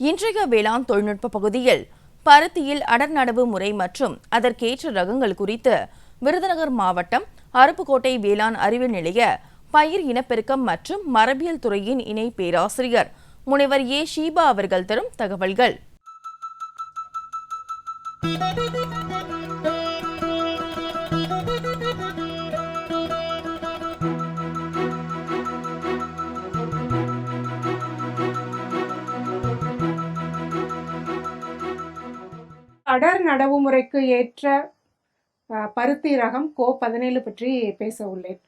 இன்றைய வேளாண் தொழில்நுட்ப பகுதியில் பருத்தியில் அடர்நடவு முறை மற்றும் அதற்கேற்ற ரகங்கள் குறித்து விருதுநகர் மாவட்டம் அருப்புக்கோட்டை வேளாண் அறிவியல் நிலைய பயிர் இனப்பெருக்கம் மற்றும் மரபியல் துறையின் இணை பேராசிரியர் முனைவர் ஏ ஷீபா அவர்கள் தரும் தகவல்கள். அடர் நடவு முறைக்கு ஏற்ற பருத்தி ரகம் கோ பதினேழு பற்றி பேச உள்ளேன்.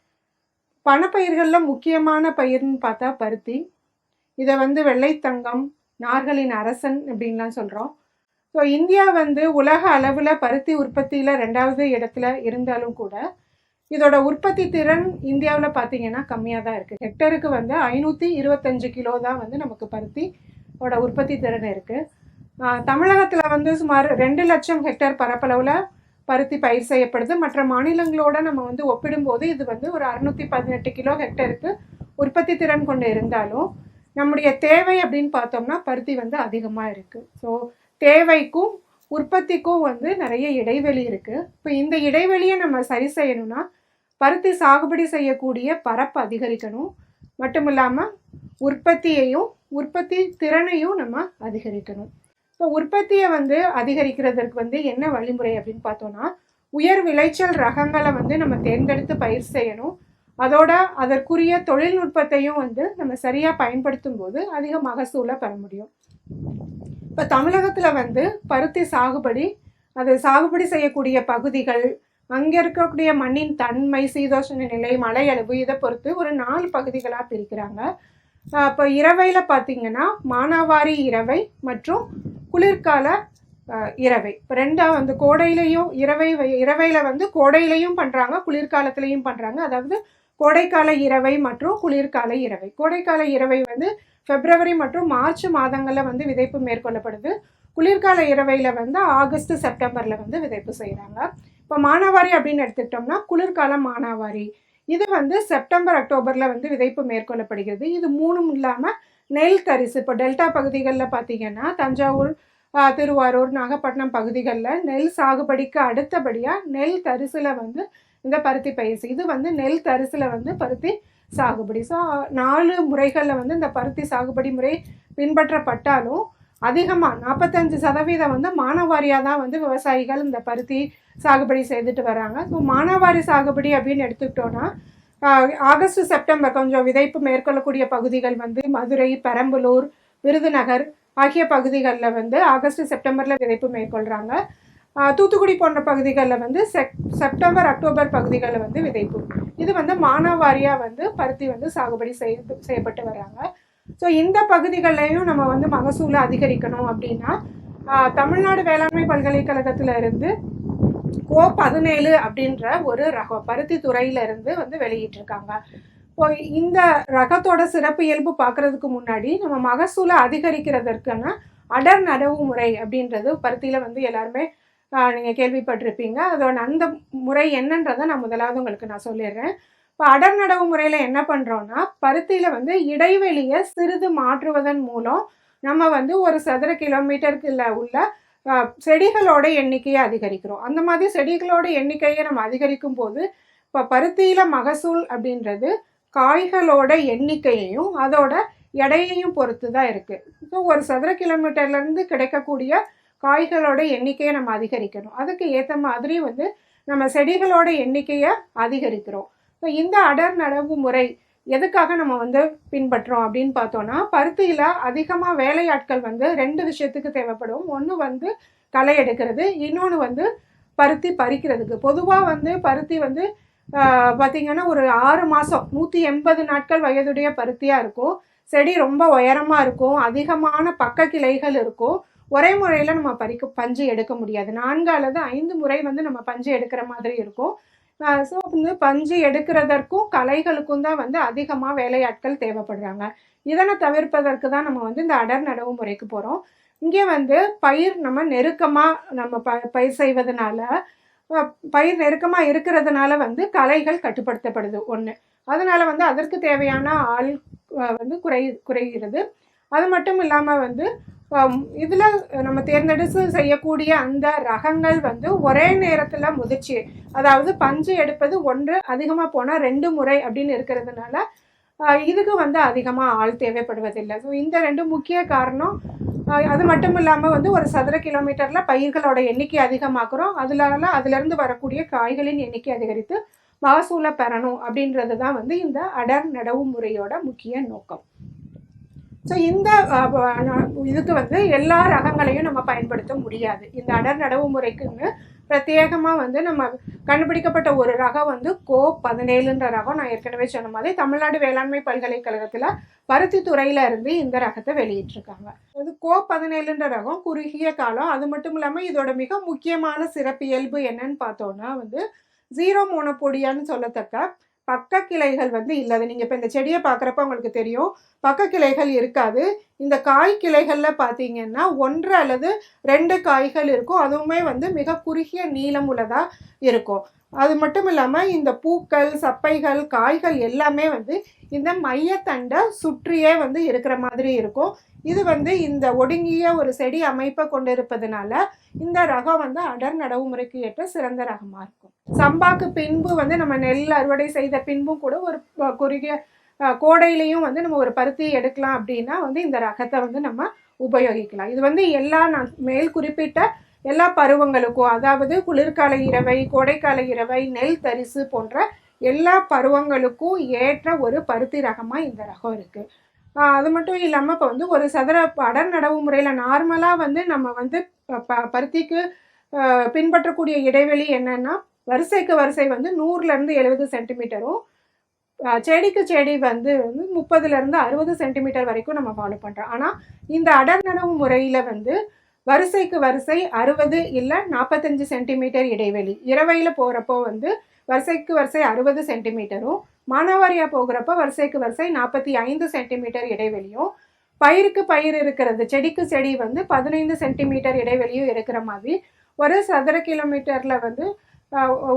பணப்பயிர்களில் முக்கியமான பயிர்னு பார்த்தா பருத்தி. இதை வந்து வெள்ளைத்தங்கம் நார்களின் அரசன் அப்படின்லாம் சொல்கிறோம் ஸோ இந்தியா வந்து உலக அளவில் பருத்தி உற்பத்தியில் ரெண்டாவது இடத்துல இருந்தாலும் கூட இதோட உற்பத்தி திறன் இந்தியாவில் பார்த்தீங்கன்னா கம்மியாக தான் இருக்குது ஹெக்டருக்கு வந்து ஐநூற்றி இருபத்தஞ்சு கிலோ தான் வந்து நமக்கு பருத்தியோட உற்பத்தி திறன் இருக்குது தமிழகத்தில் வந்து சுமார் ரெண்டு லட்சம் ஹெக்டேர் பரப்பளவில் பருத்தி பயிர் செய்யப்படுது. மற்ற மாநிலங்களோட நம்ம வந்து ஒப்பிடும்போது இது வந்து ஒரு அறுநூத்தி பதினெட்டு கிலோ ஹெக்டேருக்கு உற்பத்தி திறன் கொண்டு இருந்தாலும் நம்முடைய தேவை அப்படின்னு பார்த்தோம்னா பருத்தி வந்து அதிகமாக இருக்குது ஸோ தேவைக்கும் உற்பத்திக்கும் வந்து நிறைய இடைவெளி இருக்குது இப்போ இந்த இடைவெளியை நம்ம சரி செய்யணும்னா பருத்தி சாகுபடி செய்யக்கூடிய பரப்பு அதிகரிக்கணும். மட்டும் இல்லாமல் உற்பத்தியையும் உற்பத்தி திறனையும் நம்ம அதிகரிக்கணும். இப்போ உற்பத்தியை வந்து அதிகரிக்கிறதுக்கு வந்து என்ன வழிமுறை அப்படின்னு பார்த்தோம்னா உயர் விளைச்சல் ரகங்களை வந்து நம்ம தேர்ந்தெடுத்து பயிர் செய்யணும். அதோட அதற்குரிய தொழில்நுட்பத்தையும் வந்து நம்ம சரியாக பயன்படுத்தும் போது அதிக மகசூலை பெற முடியும். இப்போ தமிழகத்தில் வந்து பருத்தி சாகுபடி அது சாகுபடி செய்யக்கூடிய பகுதிகள் அங்கே இருக்கக்கூடிய மண்ணின் தன்மை சீதோஷண நிலை மழையளவு இதை பொறுத்து ஒரு நாலு பகுதிகளாக பிரிக்கிறாங்க. இப்போ இரவையில் பார்த்தீங்கன்னா மானாவாரி இரவை மற்றும் குளிர்கால இரவை. இப்போ ரெண்டாக வந்து கோடையிலையும் இரவை இரவையில் வந்து கோடையிலையும் பண்ணுறாங்க குளிர்காலத்துலேயும் பண்ணுறாங்க அதாவது கோடைக்கால இரவை மற்றும் குளிர்கால இரவை. கோடைக்கால இரவை வந்து பிப்ரவரி மற்றும் மார்ச் மாதங்களில் வந்து விதைப்பு மேற்கொள்ளப்படுது. குளிர்கால இரவையில் வந்து ஆகஸ்ட் செப்டம்பரில் வந்து விதைப்பு செய்கிறாங்க இப்போ மானாவாரி அப்படின்னு எடுத்துக்கிட்டோம்னா குளிர்கால மானாவாரி. இது வந்து செப்டம்பர் அக்டோபரில் வந்து விதைப்பு மேற்கொள்ளப்படுகிறது. இது மூணும் இல்லாமல் நெல் தரிசு. இப்போ டெல்டா பகுதிகளில் பார்த்தீங்கன்னா தஞ்சாவூர் திருவாரூர் நாகப்பட்டினம் பகுதிகளில் நெல் சாகுபடிக்கு அடுத்தபடியாக நெல் தரிசில் வந்து இந்த பருத்தி பயிர் இது வந்து நெல் தரிசில் வந்து பருத்தி சாகுபடி. ஸோ நாலு முறைகளில் வந்து இந்த பருத்தி சாகுபடி முறை பின்பற்றப்பட்டாலும் அதிகமாக நாற்பத்தஞ்சு சதவீதம் வந்து மானாவாரியாக தான் வந்து விவசாயிகள் இந்த பருத்தி சாகுபடி செய்துட்டு வராங்க. ஸோ மானாவாரி சாகுபடி அப்படின்னு எடுத்துக்கிட்டோன்னா ஆகஸ்ட் செப்டம்பர் கொஞ்சம் விதைப்பு மேற்கொள்ளக்கூடிய பகுதிகள் வந்து மதுரை பெரம்பலூர் விருதுநகர் ஆகிய பகுதிகளில் வந்து ஆகஸ்ட் செப்டம்பரில் விதைப்பு மேற்கொள்கிறாங்க தூத்துக்குடி போன்ற பகுதிகளில் வந்து செப் செப்டம்பர் அக்டோபர் பகுதிகளில் வந்து விதைப்பு. இது வந்து மானாவாரியாக வந்து பருத்தி வந்து சாகுபடி செய்ய செய்யப்பட்டு வராங்க. ஸோ இந்த பகுதிகள்லையும் நம்ம வந்து மகசூலை அதிகரிக்கணும் அப்படின்னா தமிழ்நாடு வேளாண்மை பல்கலைக்கழகத்தில் இருந்து கோ பதினேழு அப்படின்ற ஒரு ரகம் பருத்தி துறையிலிருந்து வந்து வெளியிட்டிருக்காங்க. இப்போ இந்த ரகத்தோட சிறப்பு இயல்பு பார்க்கறதுக்கு முன்னாடி நம்ம மகசூலை அதிகரிக்கிறதற்கான அடர் நடவு முறை அப்படின்றது பருத்தியில் வந்து எல்லாருமே நீங்கள் கேள்விப்பட்டிருப்பீங்க. அதோட அந்த முறை என்னன்றதை நான் முதலாவது உங்களுக்கு நான் சொல்லிடுறேன். இப்போ அடர் நடவு முறையில் என்ன பண்ணுறோன்னா பருத்தியில் வந்து இடைவெளியை சிறிது மாற்றுவதன் மூலம் நம்ம வந்து ஒரு சதுர கிலோமீட்டருக்குள்ள உள்ள செடிகளோட எண்ணிக்கையை அதிகரிக்கிறோம். அந்த மாதிரி செடிகளோட எண்ணிக்கையை நம்ம அதிகரிக்கும் போது இப்போ பருத்தியில் மகசூல் அப்படின்றது காய்களோட எண்ணிக்கையையும் அதோட எடையையும் பொறுத்து தான் இருக்குது ஸோ ஒரு சதுர கிலோமீட்டர்லேருந்து கிடைக்கக்கூடிய காய்களோட எண்ணிக்கையை நம்ம அதிகரிக்கணும். அதுக்கு ஏற்ற மாதிரி வந்து நம்ம செடிகளோட எண்ணிக்கையை அதிகரிக்கிறோம். இப்போ இந்த அடர் நடவு முறை எதுக்காக நம்ம வந்து பின்பற்றோம் அப்படின்னு பார்த்தோன்னா பருத்தியில் அதிகமாக வேலையாட்கள் வந்து ரெண்டு விஷயத்துக்கு தேவைப்படும். ஒன்று வந்து களை எடுக்கிறது இன்னொன்று வந்து பருத்தி பறிக்கிறதுக்கு. பொதுவாக வந்து பருத்தி வந்து பார்த்திங்கன்னா ஒரு ஆறு மாதம் நூற்றி எண்பது நாட்கள் வயதுடைய பருத்தியாக இருக்கும். செடி ரொம்ப உயரமாக இருக்கும் அதிகமான பக்க கிளைகள் இருக்கும். ஒரே முறையில் நம்ம பறிக்க பஞ்சு எடுக்க முடியாது. நான்கு அல்லது ஐந்து முறை வந்து நம்ம பஞ்சு எடுக்கிற மாதிரி இருக்கும். ஸோ வந்து பஞ்சு எடுக்கிறதற்கும் கலைகளுக்கும் தான் வந்து அதிகமாக வேலையாட்கள் தேவைப்படுறாங்க. இதனை தவிர்ப்பதற்கு தான் நம்ம வந்து இந்த அடர் நடவு முறைக்கு போகிறோம் இங்கே வந்து பயிர் நம்ம நெருக்கமாக நம்ம ப பயிர் செய்வதனால பயிர் நெருக்கமாக இருக்கிறதுனால வந்து கலைகள் கட்டுப்படுத்தப்படுது ஒன்று அதனால் வந்து அதற்கு தேவையான ஆள் வந்து குறை குறைகிறது. அது மட்டும் இல்லாமல் வந்து இதில் நம்ம தேர்ந்தெடுத்து செய்யக்கூடிய அந்த ரகங்கள் வந்து ஒரே நேரத்தில் முதிர்ச்சி. அதாவது பஞ்சு எடுப்பது ஒன்று அதிகமாக போனால் ரெண்டு முறை அப்படின்னு இருக்கிறதுனால இதுக்கு வந்து அதிகமாக ஆள் தேவைப்படுவதில்லை. ஸோ இந்த ரெண்டு முக்கிய காரணம் அது மட்டும் இல்லாமல் வந்து ஒரு சதுர கிலோமீட்டரில் பயிர்களோட எண்ணிக்கை அதிகமாக்குறோம். அதனால அதுலேருந்து வரக்கூடிய காய்களின் எண்ணிக்கை அதிகரித்து மகசூலை பெறணும் அப்படின்றது தான் வந்து இந்த அடர் நடவு முறையோட முக்கிய நோக்கம். ஸோ இந்த இதுக்கு வந்து எல்லா ரகங்களையும் நம்ம பயன்படுத்த முடியாது. இந்த அடர் நடவு முறைக்குன்னு பிரத்யேகமாக வந்து நம்ம கண்டுபிடிக்கப்பட்ட ஒரு ரகம் வந்து கோ பதினேழுன்ற ரகம் நான் ஏற்கனவே சொன்ன மாதிரி தமிழ்நாடு வேளாண்மை பல்கலைக்கழகத்தில் பருத்தி துறையில இருந்து இந்த ரகத்தை வெளியிட்டிருக்காங்க. அது கோ பதினேழுன்ற ரகம் குறுகிய காலம் அது மட்டும் இல்லாமல் இதோட மிக முக்கியமான சிறப்பியல்பு என்னன்னு பார்த்தோன்னா வந்து ஜீரோ மோனோபோடியான்னு சொல்லத்தக்க பக்க கிளைகள் வந்து இல்லாது. நீங்கள் இப்போ இந்த செடியை பார்க்குறப்ப உங்களுக்கு தெரியும். பக்க கிளைகள் இருக்காது. இந்த காய் கிளைகளில் பார்த்தீங்கன்னா ஒன்று அல்லது ரெண்டு காய்கள் இருக்கும். அதுவுமே வந்து மிக குறுகிய நீளம் உள்ளதாக இருக்கும். அது மட்டும் இல்லாமல் இந்த பூக்கள் சப்பைகள் காய்கள் எல்லாமே வந்து இந்த மையத்தண்டை சுற்றியே வந்து இருக்கிற மாதிரி இருக்கும். இது வந்து இந்த ஒடுங்கிய ஒரு செடி அமைப்பை கொண்டிருப்பதனால இந்த ரகம் வந்து அடர் நடவு முறைக்கு ஏற்ற சிறந்த ரகமாக இருக்கும். சம்பாக்கு பின்பு வந்து நம்ம நெல் அறுவடை செய்த பின்பும் கூட ஒரு குறுகிய கோடையிலையும் வந்து நம்ம ஒரு பருத்தி எடுக்கலாம் அப்படின்னா வந்து இந்த ரகத்தை வந்து நம்ம உபயோகிக்கலாம். இது வந்து எல்லா நான் மேல் குறிப்பிட்ட எல்லா பருவங்களுக்கும் அதாவது குளிர்கால இரவை கோடைக்கால இரவை நெல் தரிசு போன்ற எல்லா பருவங்களுக்கும் ஏற்ற ஒரு பருத்தி ரகமாக இந்த ரகம் இருக்குது அது மட்டும் இல்லாமல் இப்போ வந்து ஒரு சதுர அடர் நடவு முறையில் நார்மலாக வந்து நம்ம வந்து ப- பருத்திக்கு பின்பற்றக்கூடிய இடைவெளி என்னென்னா வரிசைக்கு வரிசை வந்து நூறுலேருந்து எழுபது சென்டிமீட்டரும் செடிக்கு செடி வந்து வந்து முப்பதுலேருந்து அறுபது சென்டிமீட்டர் வரைக்கும் நம்ம ஃபாலோ பண்ணுறோம் ஆனால் இந்த அடர் நடவு முறையில் வந்து வரிசைக்கு வரிசை அறுபது இல்லை நாற்பத்தஞ்சு சென்டிமீட்டர் இடைவெளி. இரவையில் போகிறப்போ வந்து வரிசைக்கு வரிசை அறுபது சென்டிமீட்டரும் மானாவாரியாக போகிறப்ப வரிசைக்கு வரிசை நாற்பத்தி ஐந்து சென்டிமீட்டர் இடைவெளியும் பயிருக்கு பயிர் இருக்கிறது செடிக்கு செடி வந்து பதினைந்து சென்டிமீட்டர் இடைவெளியும் இருக்கிற மாதிரி ஒரு சதுர கிலோமீட்டரில் வந்து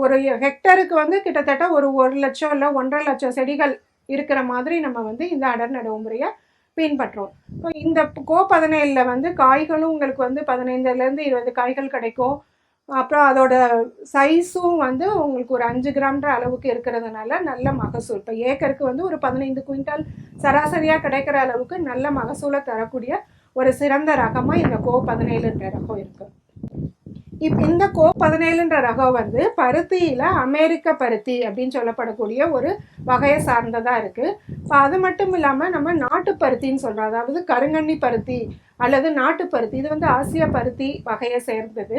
ஒரு ஹெக்டருக்கு வந்து கிட்டத்தட்ட ஒரு ஒரு லட்சம் இல்லை ஒன்றரை லட்சம் செடிகள் இருக்கிற மாதிரி நம்ம வந்து இந்த அடர் நடவு முறையை பின்பற்றோம். இப்போ இந்த கோ பதினேழில் வந்து காய்களும் உங்களுக்கு வந்து பதினைந்துலேருந்து இருபது காய்கள் கிடைக்கும். அப்புறம் அதோட சைஸும் வந்து உங்களுக்கு ஒரு அஞ்சு கிராம்ன்ற அளவுக்கு இருக்கிறதுனால நல்ல மகசூல். இப்போ ஏக்கருக்கு வந்து ஒரு பதினைந்து குவிண்டால் சராசரியாக கிடைக்கிற அளவுக்கு நல்ல மகசூலை தரக்கூடிய ஒரு சிறந்த ரகமாக இந்த கோ பதினேழுன்ற ரகம் இருக்குது இப் இந்த கோ பதினேழுன்ற ரகம் வந்து பருத்தியில் அமெரிக்க பருத்தி அப்படின்னு சொல்லப்படக்கூடிய ஒரு வகையை சார்ந்ததாக இருக்குது இப்போ அது மட்டும் இல்லாமல் நம்ம நாட்டு பருத்தின்னு சொல்கிறோம் அதாவது கருங்கண்ணி பருத்தி அல்லது நாட்டு பருத்தி. இது வந்து ஆசிய பருத்தி வகையை சேர்ந்தது.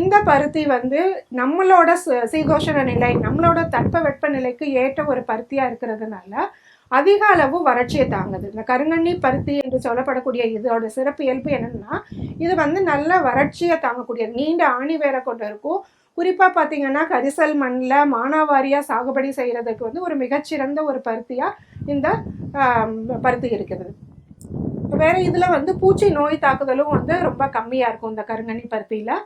இந்த பருத்தி வந்து நம்மளோட சீகோஷண நிலை நம்மளோட தட்ப நிலைக்கு ஏற்ற ஒரு பருத்தியாக இருக்கிறதுனால அதிக அளவு வறட்சியை தாங்குது. இந்த கருங்கண்ணி பருத்தி என்று சொல்லப்படக்கூடிய இதோட சிறப்பு இயல்பு என்னன்னா இது வந்து நல்ல வறட்சியை தாங்கக்கூடியது. நீண்ட ஆணி வேரை கொண்டு இருக்கும். குறிப்பாக பார்த்தீங்கன்னா கரிசல் மண்ணில் மானாவாரியாக சாகுபடி செய்கிறதுக்கு வந்து ஒரு மிகச்சிறந்த ஒரு பருத்தியாக இந்த பருத்தி இருக்குது. வேற இதில் வந்து பூச்சி நோய் தாக்குதலும் வந்து ரொம்ப கம்மியாக இருக்கும் இந்த கருங்கண்ணி பருத்தியில்.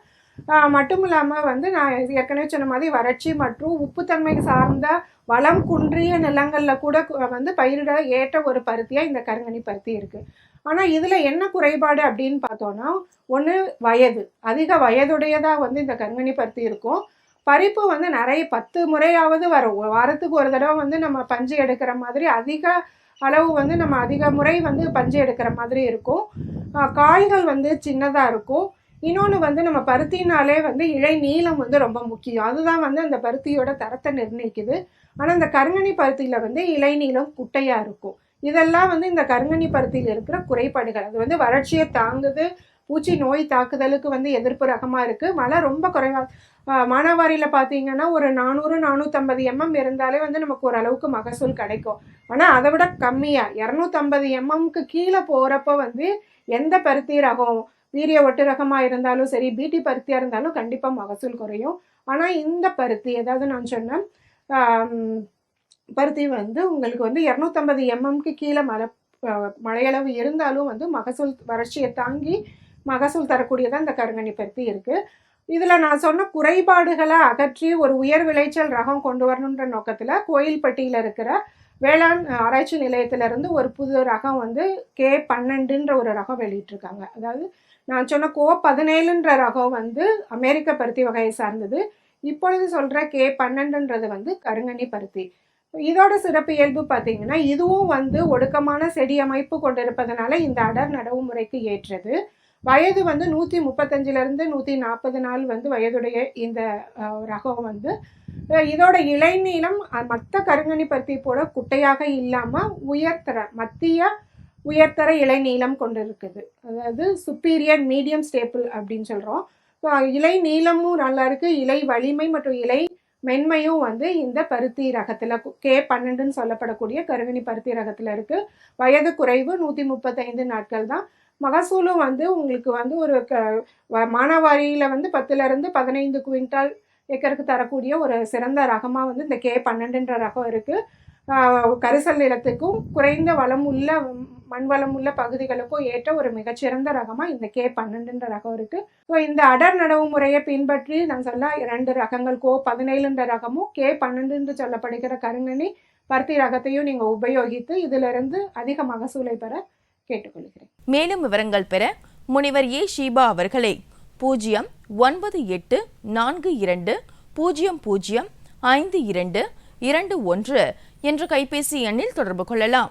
மட்டும் இல்லாமல் வந்து நான் ஏற்கனவே சொன்ன மாதிரி வறட்சி மற்றும் உப்புத்தன்மை சார்ந்த வளம் குன்றிய நிலங்களில் கூட வந்து பயிரிட ஏற்ற ஒரு பருத்தியாக இந்த கருங்கனி பருத்தி இருக்குது ஆனால் இதில் என்ன குறைபாடு அப்படின்னு பார்த்தோன்னா ஒன்று வயது. அதிக வயதுடையதாக வந்து இந்த கருங்கனி பருத்தி இருக்கும். பறிப்பு வந்து நிறைய பத்து முறையாவது வரும். வாரத்துக்கு ஒரு தடவை வந்து நம்ம பஞ்சு எடுக்கிற மாதிரி அதிக அளவு வந்து நம்ம அதிக முறை வந்து பஞ்சு எடுக்கிற மாதிரி இருக்கும். காய்கள் வந்து சின்னதாக இருக்கும். இன்னொன்று வந்து நம்ம பருத்தினாலே வந்து இழை நீளம் வந்து ரொம்ப முக்கியம். அதுதான் வந்து அந்த பருத்தியோட தரத்தை நிர்ணயிக்குது. ஆனால் இந்த கருங்கனி பருத்தியில் வந்து இலை நீளம் குட்டையாக இருக்கும். இதெல்லாம் வந்து இந்த கருங்கனி பருத்தியில் இருக்கிற குறைபாடுகள். அது வந்து வறட்சியை தாங்குது. பூச்சி நோய் தாக்குதலுக்கு வந்து எதிர்ப்பு ரகமாக இருக்குது மழை ரொம்ப குறைவாக மானாவாரியில் பார்த்தீங்கன்னா ஒரு நானூறு நானூற்றம்பது எம்எம் இருந்தாலே வந்து நமக்கு ஓரளவுக்கு மகசூல் கிடைக்கும். ஆனால் அதை விட கம்மியாக இரநூத்தம்பது எம்எம்க்கு கீழே போகிறப்ப வந்து எந்த பருத்தி ரகம் வீரிய ஒட்டு ரகமாக இருந்தாலும் சரி பீட்டி பருத்தியாக இருந்தாலும் கண்டிப்பாக மகசூல் குறையும். ஆனால் இந்த பருத்தி ஏதாவது நான் சொன்னேன் பருத்தி வந்து உங்களுக்கு வந்து இரநூத்தம்பது எம்எம்க்கு கீழே மழை மழையளவு இருந்தாலும் வந்து மகசூல் வறட்சியை தாங்கி மகசூல் தரக்கூடியதாக இந்த கருங்கணி பருத்தி இருக்குது இதில் நான் சொன்ன குறைபாடுகளை அகற்றி ஒரு உயர் விளைச்சல் ரகம் கொண்டு வரணுன்ற நோக்கத்தில் கோயில்பட்டியில் இருக்கிற வேளாண் ஆராய்ச்சி நிலையத்திலேருந்து ஒரு புது ரகம் வந்து கே பன்னெண்டுன்ற ஒரு ரகம் வெளியிட்டிருக்காங்க. அதாவது நான் சொன்ன கோ பதினேழுன்ற ரகம் வந்து அமெரிக்க பருத்தி வகையை சார்ந்தது. இப்பொழுது சொல்கிற கே பன்னெண்டுன்றது வந்து கருங்கனி பருத்தி. இதோட சிறப்பு இயல்பு பார்த்தீங்கன்னா இதுவும் வந்து ஒடுக்கமான செடி அமைப்பு கொண்டிருப்பதனால இந்த அடர் நடவு முறைக்கு ஏற்றது. வயது வந்து நூற்றி முப்பத்தஞ்சிலேருந்து நூற்றி நாற்பது நாள் வந்து வயதுடைய இந்த ரகம் வந்து இதோட இலைநீளம் மற்ற கருங்கனி பருத்தி போல குட்டையாக இல்லாமல் உயர்த்தர மத்திய உயர்தர இலைநீளம் கொண்டு இருக்குது அதாவது சுப்பீரியர் மீடியம் ஸ்டேப்பிள் அப்படின்னு சொல்கிறோம் இலை நீளமும் நல்லா இருக்குது இலை வலிமை மற்றும் இலை மென்மையும் வந்து இந்த பருத்தி ரகத்தில் கே பன்னெண்டுன்னு சொல்லப்படக்கூடிய கருவினி பருத்தி ரகத்தில் இருக்குது வயது குறைவு நூற்றி முப்பத்தைந்து நாட்கள் தான். மகசூலும் வந்து உங்களுக்கு வந்து ஒரு க வ- மானாவாரியில் வந்து பத்துலேருந்து பதினைந்து குவிண்டால் ஏக்கருக்கு தரக்கூடிய ஒரு சிறந்த ரகமாக வந்து இந்த கே பன்னெண்டுன்ற ரகம் இருக்குது கரிசல் நிலத்துக்கும் குறைந்த வளம் உள்ள மண் வளம் உள்ள பகுதிகளுக்கும் ஏற்ற ஒரு மிகச்சிறந்த ரகமாக இந்த கே பன்னெண்டுன்ற ரகம் இருக்குது ஸோ இந்த அடர் நடவு முறையை பின்பற்றி நான் சொல்ல இரண்டு ரகங்கள் கோ பதினேழுன்ற ரகமும் கே பன்னெண்டுன்னு சொல்லப்படுகிற கருங்கனி பருத்தி ரகத்தையும் நீங்கள் உபயோகித்து இதிலிருந்து அதிக மகசூலை பெற கேட்டுக்கொள்கிறேன். மேலும் விவரங்கள் பெற முனிவர் ஏ. ஷீபா அவர்களை பூஜ்ஜியம் ஒன்பது எட்டு நான்கு இரண்டு பூஜ்ஜியம் பூஜ்ஜியம் ஐந்து இரண்டு இரண்டு ஒன்று என்ற கைபேசி எண்ணில் தொடர்பு கொள்ளலாம்.